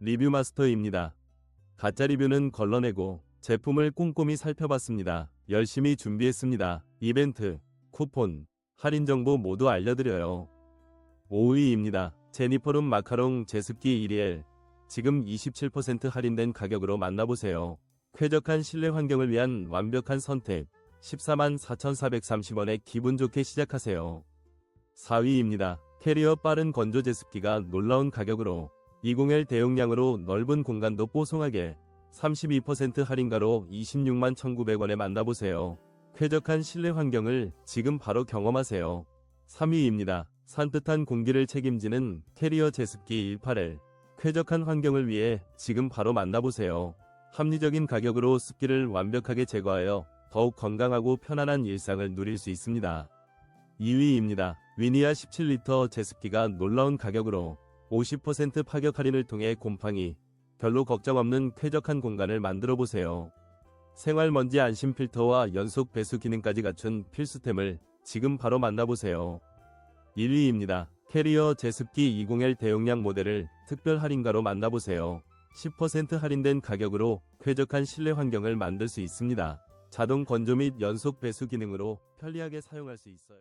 리뷰 마스터입니다. 가짜 리뷰는 걸러내고 제품을 꼼꼼히 살펴봤습니다. 열심히 준비했습니다. 이벤트, 쿠폰, 할인 정보 모두 알려드려요. 5위입니다. 제니퍼룸 마카롱 제습기 1일. 지금 27% 할인된 가격으로 만나보세요. 쾌적한 실내 환경을 위한 완벽한 선택. 14만 4,430원에 기분 좋게 시작하세요. 4위입니다. 캐리어 빠른 건조 제습기가 놀라운 가격으로 20L 대용량으로 넓은 공간도 뽀송하게 32% 할인가로 26만 1,900원에 만나보세요. 쾌적한 실내 환경을 지금 바로 경험하세요. 3위입니다. 산뜻한 공기를 책임지는 캐리어 제습기 18L. 쾌적한 환경을 위해 지금 바로 만나보세요. 합리적인 가격으로 습기를 완벽하게 제거하여 더욱 건강하고 편안한 일상을 누릴 수 있습니다. 2위입니다. 위니아 17리터 제습기가 놀라운 가격으로 50% 파격 할인을 통해 곰팡이, 별로 걱정 없는 쾌적한 공간을 만들어 보세요. 생활 먼지 안심 필터와 연속 배수 기능까지 갖춘 필수템을 지금 바로 만나보세요. 1위입니다. 캐리어 제습기 20L 대용량 모델을 특별 할인가로 만나보세요. 10% 할인된 가격으로 쾌적한 실내 환경을 만들 수 있습니다. 자동 건조 및 연속 배수 기능으로 편리하게 사용할 수 있어요.